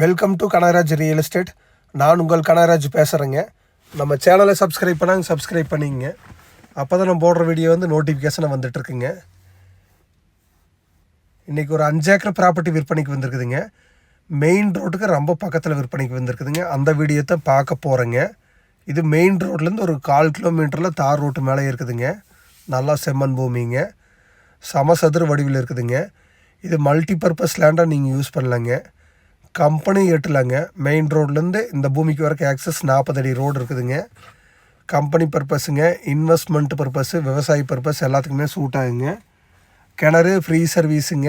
Welcome to Kanagaraj real estate நான் உங்கள் கனகராஜ் பேசுகிறேங்க நம்ம சேனலை சப்ஸ்கிரைப் பண்ணாங்க சப்ஸ்கிரைப் பண்ணிங்க. அப்போ தான் நம்ம போடுற வீடியோ வந்து நோட்டிஃபிகேஷனை வந்துட்டுருக்குங்க இன்றைக்கி ஒரு அஞ்சு ஏக்கர் ப்ராப்பர்ட்டி விற்பனைக்கு வந்திருக்குதுங்க. மெயின் ரோட்டுக்கு ரொம்ப பக்கத்தில் விற்பனைக்கு வந்திருக்குதுங்க. அந்த வீடியோ தான் பார்க்க போகிறேங்க இது மெயின் ரோட்லேருந்து ஒரு கால் கிலோமீட்டரில் தார் ரோட்டு மேலே இருக்குதுங்க. நல்லா செம்மண் பூமிங்க. சமசதுர வடிவில் இருக்குதுங்க. இது மல்டி பர்பஸ் லேண்டாக நீங்கள் யூஸ் பண்ணலாங்க. கம்பெனி எட்டலாங்க மெயின் ரோட்லேருந்து இந்த பூமிக்கு வரைக்கும் ஆக்சஸ் நாற்பது அடி ரோடு இருக்குதுங்க. கம்பெனி பர்பஸுங்க இன்வெஸ்ட்மெண்ட் பர்பஸு விவசாய பர்பஸ் எல்லாத்துக்குமே சூட் ஆகுங்க. கிணறு ஃப்ரீ சர்வீஸுங்க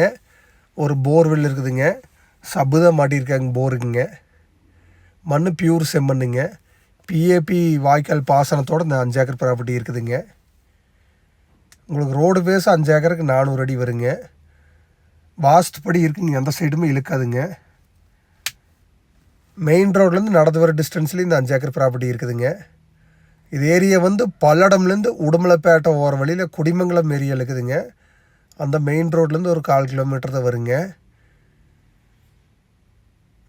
ஒரு போர்வெல் இருக்குதுங்க. சப்பு தான் மாட்டியிருக்காங்க போருக்குங்க மண் பியூர் செம்மண்ணுங்க பிஏபி வாய்க்கால் பாசனத்தோடு இந்த அஞ்சு ஏக்கர் ப்ராப்பர்ட்டி இருக்குதுங்க. உங்களுக்கு ரோடு பேஸ் அஞ்சு ஏக்கருக்கு நானூறு அடி வருங்க. வாஸ்துப்படி இருக்குங்க எந்த சைடுமே இழுக்காதுங்க. மெயின் ரோட்லேருந்து நடந்து வர டிஸ்டன்ஸ்லேயும் இந்த அஞ்சு ஏக்கர் ப்ராப்பர்ட்டி இருக்குதுங்க. இது ஏரியா வந்து பல்லடம்லேருந்து உடுமலைப்பேட்டை ஓர வழியில் குடிமங்கலம் ஏரியா இருக்குதுங்க. அந்த மெயின் ரோட்லேருந்து ஒரு கால் கிலோமீட்டர் தான் வருங்க.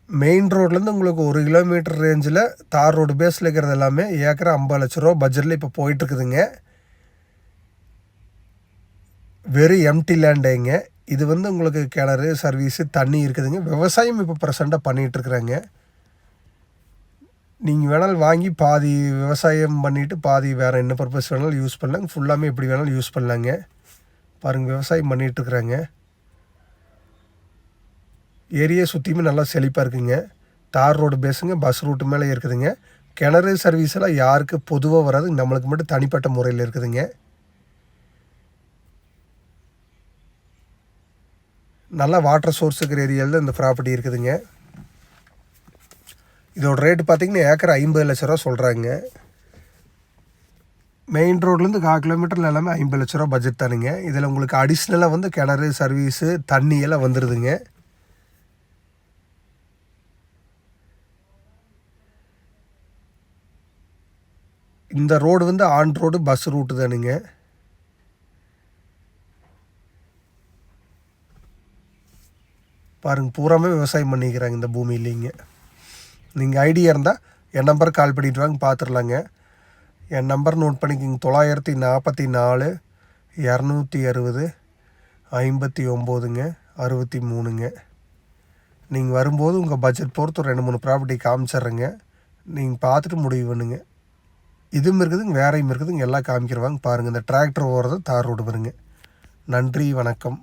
மெயின் ரோட்லேருந்து உங்களுக்கு ஒரு கிலோமீட்டர் ரேஞ்சில் தார் ரோடு பேஸில் இருக்கிறது எல்லாமே ஏக்கரை ஐம்பது லட்ச ரூபா பட்ஜெட்டில் இப்போ போயிட்டுருக்குதுங்க வெறும் எம்டி லேண்டேங்க இது வந்து உங்களுக்கு கிணறு சர்வீஸு தண்ணி இருக்குதுங்க. விவசாயம் இப்போ ப்ரெசண்ட்டாக பண்ணிகிட்ருக்குறாங்க நீங்கள் வேணாலும் வாங்கி பாதி விவசாயம் பண்ணிவிட்டு பாதி வேறு என்ன பர்பஸ் வேணாலும் யூஸ் பண்ணலாங்க ஃபுல்லாமே எப்படி வேணாலும் யூஸ் பண்ணலாங்க. பாருங்கள் விவசாயம் பண்ணிகிட்ருக்குறாங்க ஏரியா சுற்றியுமே நல்லா செழிப்பாக இருக்குங்க. தார் ரோடு பேஸுங்க பஸ் ரூட்டு மேலே இருக்குதுங்க. கிணறு சர்வீஸ் எல்லாம் யாருக்கு பொதுவாக வராது நம்மளுக்கு மட்டும் தனிப்பட்ட முறையில் இருக்குதுங்க. நல்லா வாட்டர் சோர்ஸ் இருக்கிற ஏரியாவில் இந்த ப்ராப்பர்ட்டி இருக்குதுங்க. இதோட ரேட்டு பார்த்தீங்கன்னா ஏக்கர் ஐம்பது லட்ச ரூபா சொல்கிறாங்க மெயின் ரோட்லேருந்து கால் கிலோமீட்டரில் எல்லாமே ஐம்பது லட்ச ரூபா பட்ஜெட் தானுங்க. இதில் உங்களுக்கு அடிஷ்னலாக வந்து கிணறு சர்வீஸு தண்ணி எல்லாம் வந்துடுதுங்க இந்த ரோடு வந்து ஆன் ரோடு பஸ் ரூட்டு தானுங்க. பாருங்கள் பூராமே விவசாயம் பண்ணிக்கிறாங்க இந்த பூமியிலேங்க. நீங்கள் ஐடியா இருந்தால் என் நம்பர் கால் பண்ணிட்டு வாங்க பார்த்துடலாங்க என் நம்பர் நோட் பண்ணிக்கோங்க. தொள்ளாயிரத்தி நாற்பத்தி நாலு இரநூத்தி அறுபது ஐம்பத்தி ஒம்போதுங்க அறுபத்தி மூணுங்க. நீங்கள் வரும்போது உங்கள் பட்ஜெட் பொறுத்து ஒரு ரெண்டு மூணு ப்ராப்பர்ட்டி காமிச்சிட்றேங்க. நீங்கள் பார்த்துட்டு முடிவு பண்ணுங்க. இதுவும் இருக்குதுங்க வேறையும் இருக்குதுங்க எல்லாம் காமிக்கிறவாங்க பாருங்கள் இந்த டிராக்டர் ஓடுறது தார் ரோடு வருங்க நன்றி வணக்கம்.